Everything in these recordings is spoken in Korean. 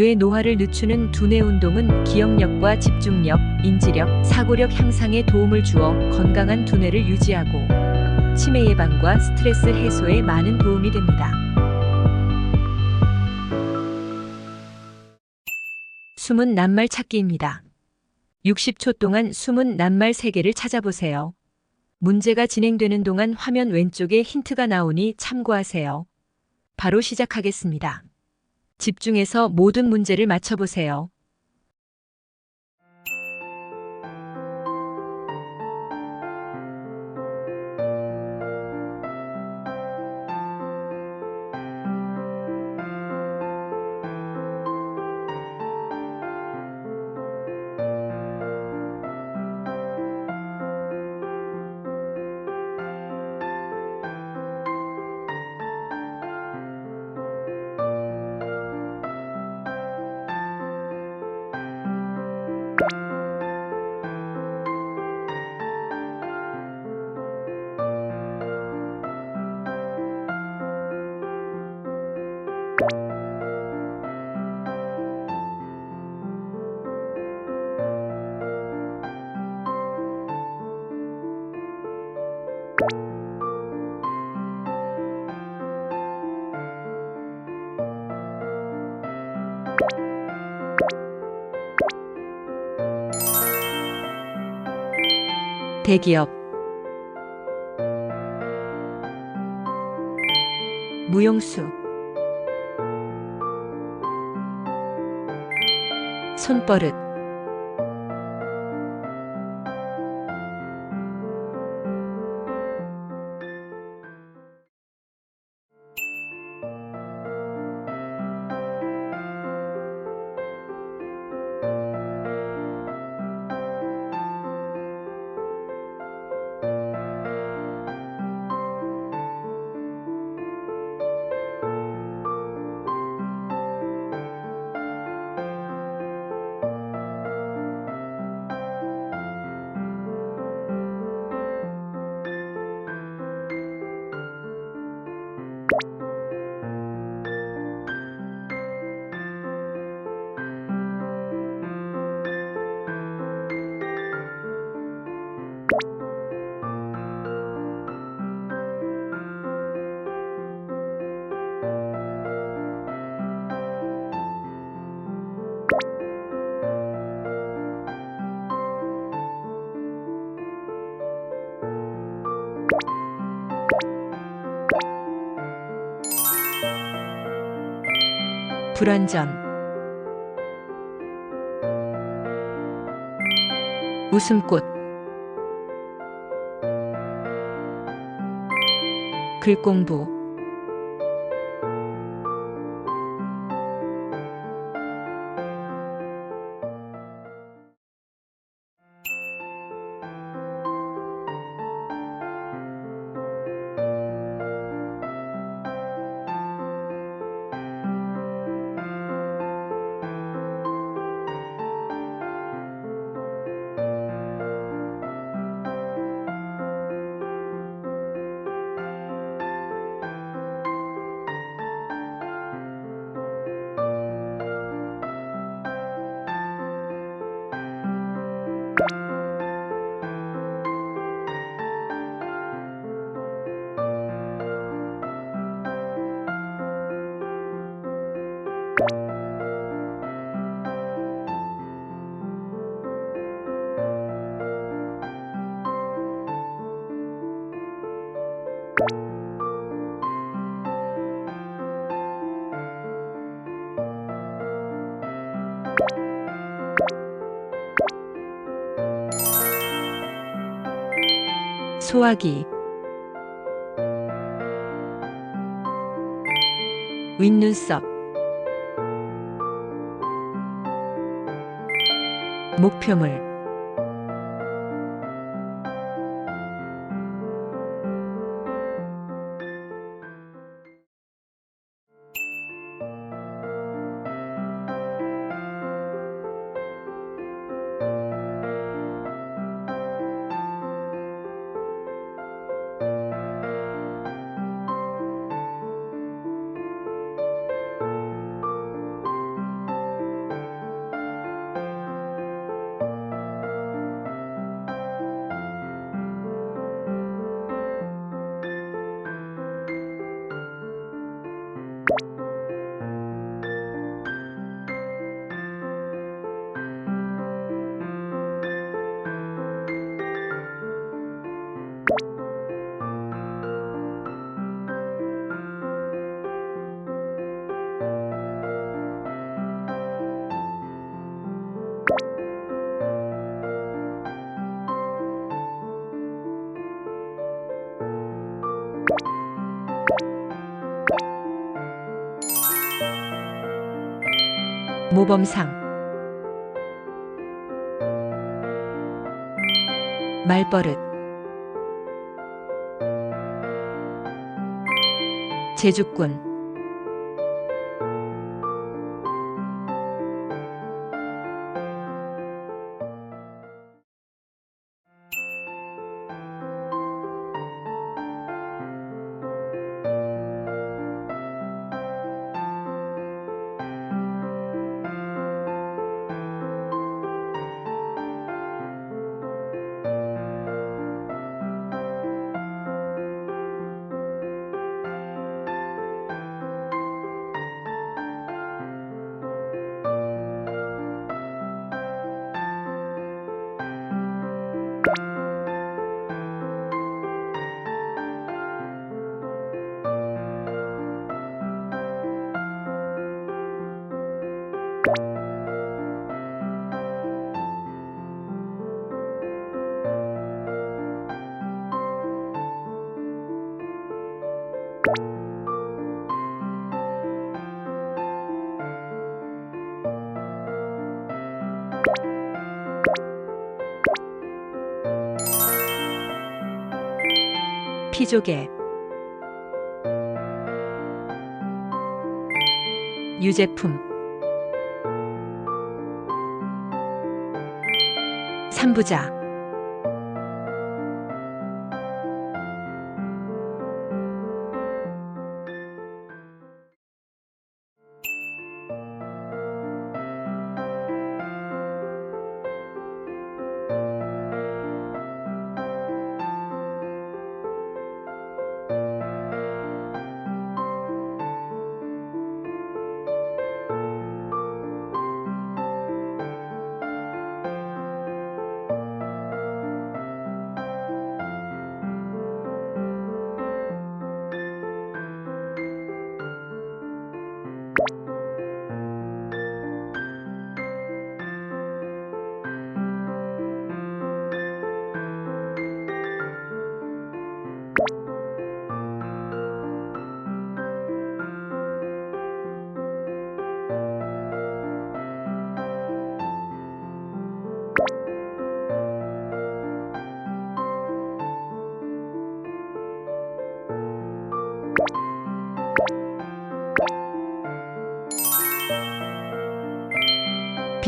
뇌 노화를 늦추는 두뇌 운동은 기억력과 집중력, 인지력, 사고력 향상에 도움을 주어 건강한 두뇌를 유지하고 치매 예방과 스트레스 해소에 많은 도움이 됩니다. 숨은 낱말 찾기입니다. 60초 동안 숨은 낱말 3개를 찾아보세요. 문제가 진행되는 동안 화면 왼쪽에 힌트가 나오니 참고하세요. 바로 시작하겠습니다. 집중해서 모든 문제를 맞춰보세요. 대기업. 무용수. 손버릇 불완전. 웃음꽃. 글공부 소화기 윗눈썹 목표물 모범상. 말버릇. 제주꾼 피조개 유제품. 삼부자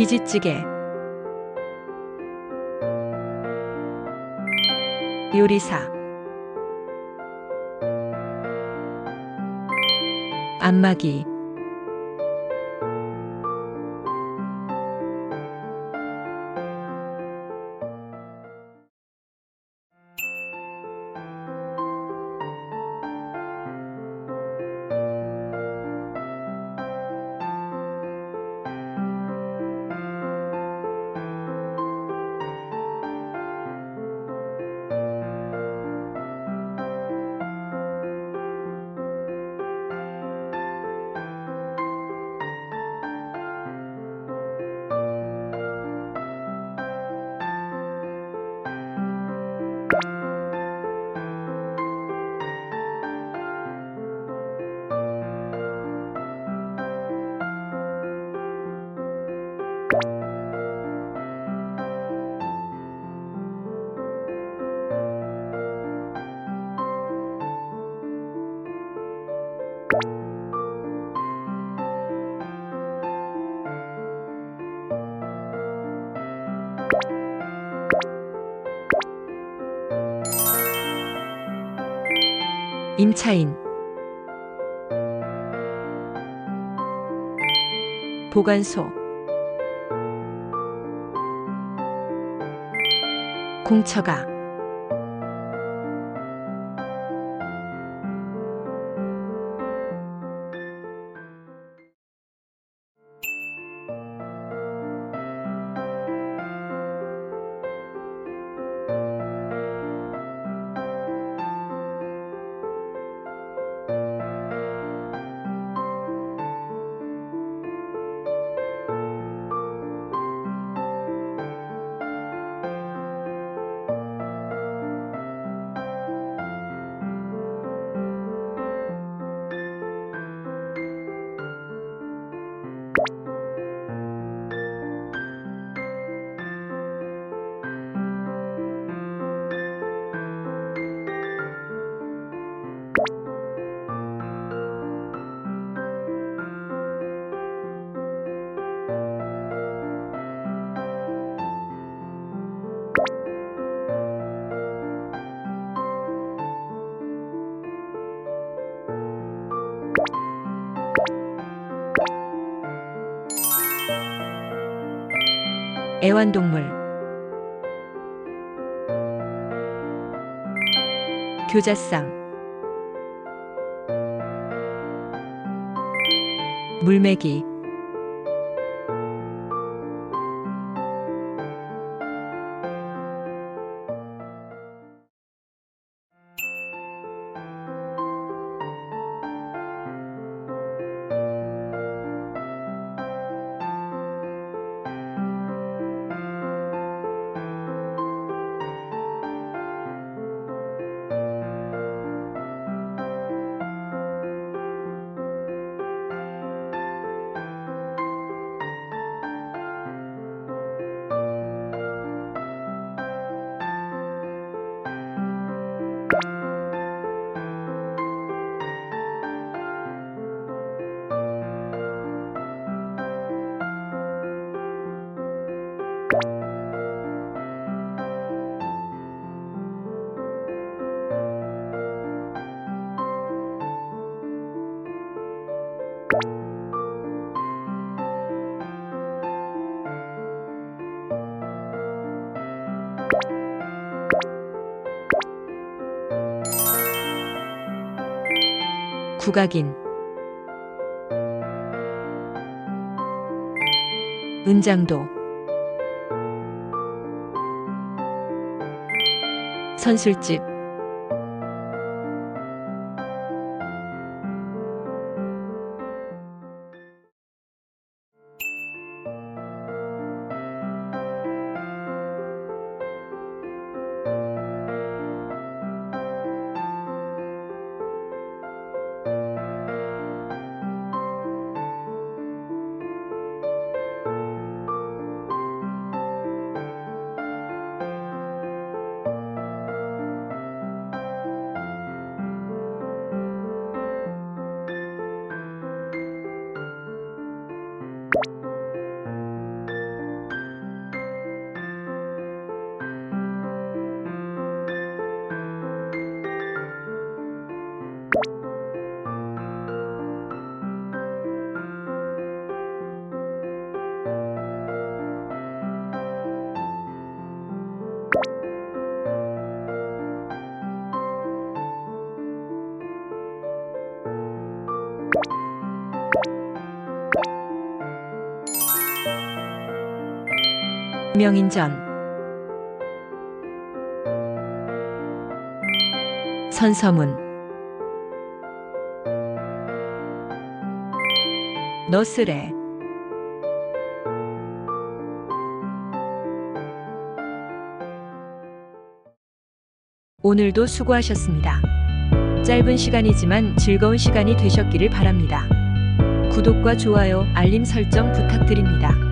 비지찌개. 요리사. 안마기 임차인. 보관소. 공처가 애완동물. 교자상. 물매기 국악인. 은장도 선술집 명인전 선서문 너스레 오늘도 수고하셨습니다. 짧은 시간이지만 즐거운 시간이 되셨기를 바랍니다. 구독과 좋아요, 알림 설정 부탁드립니다.